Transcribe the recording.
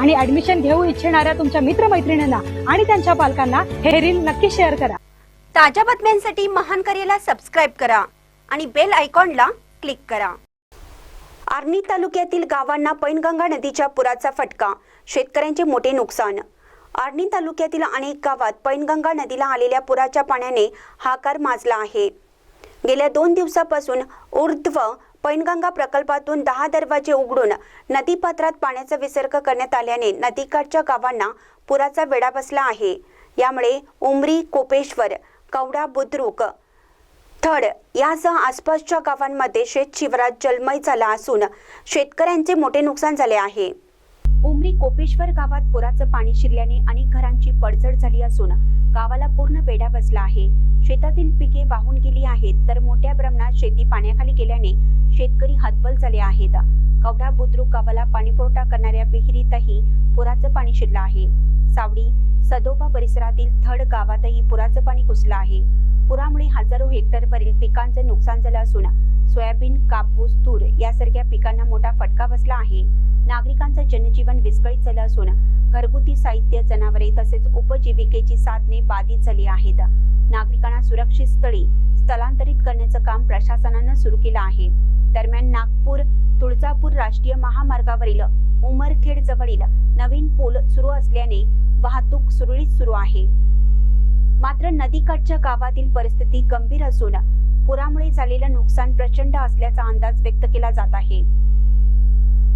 आणि ऍडमिशन घेऊ इच्छिणाऱ्या तुमच्या मित्रमैत्रिणींना आणि त्यांच्या पालकांना हे रील नक्की शेअर करा. ताज्या बातम्यांसाठी महान करेला सबस्क्राईब करा आणि बेल आयकॉनला क्लिक करा. आर्णी तालुक्यातील गावांना पैनगंगा नदीच्या पुराचा फटका शेतकऱ्यांचे मोठे नुकसान. आर्णी तालुक्यातील अनेक गावात पैनगंगा नदीला आलेल्या पुराच्या पाण्याने हाकार माजला आहे. गेल्या दोन दिवसापासून ऊर्ध्व पैनगंगा प्रकल्पातून दहा दरवाजे उघडून नदीपात्रात पाण्याचा विसर्ग करण्यात आल्याने नदीकाठच्या गावांना पुराचा वेढा बसला आहे. यामुळे उमरी कोपेश्वर कवडा बुद्रुक थड यासह आसपासच्या गावांमध्ये शेतशिवरात जलमय झाला असून शेतकऱ्यांचे मोठे नुकसान झाले आहे. उमरी कोपेश्वर गावात पुराचं पाणी शिरल्याने अनेक घरांची पडझड झाली असून गावाला पूर्ण वेढा बसला आहे. शेतातील पिके वाहून गेली आहेत तर मोठ्या प्रमाणात शेती पाण्याखाली गेल्याने शेतकरी हतबल झाले आहेत. कवडा बुद्रुक गावाला पाणीपुरवठा करणाऱ्या विहिरीतही पुराचं पाणी शिरलं आहे. सावडी सदोबा परिसरातील थड गावातही पुराचं पाणी घुसलं आहे. पुरामुळे हजारो हेक्टरवरील पिकांचं नुकसान झालं असून सोयाबीन कापूस तूर यासारख्या पिकांना मोठा फटका बसला आहे. नागरिकांचं जनजीवन विस्कळीत झालं असून घरगुती साहित्य जनावरे तसेच उपजीविकेची साधने बाधित झाली आहेत. नागरिकांना सुरक्षित स्थळी स्थलांतरित करण्याचं काम प्रशासनानं सुरू केलं आहे. दरम्यान नागपूर तुळजापूर राष्ट्रीय महामार्गावरील उमरखेड जवळील नवीन पूल सुरू असल्याने वाहतूक सुरळीत सुरू आहे. मात्र नदीकाठच्या गावातील परिस्थिती गंभीर असून पुरामुळे झालेलं नुकसान प्रचंड असल्याचा अंदाज व्यक्त केला जात आहे.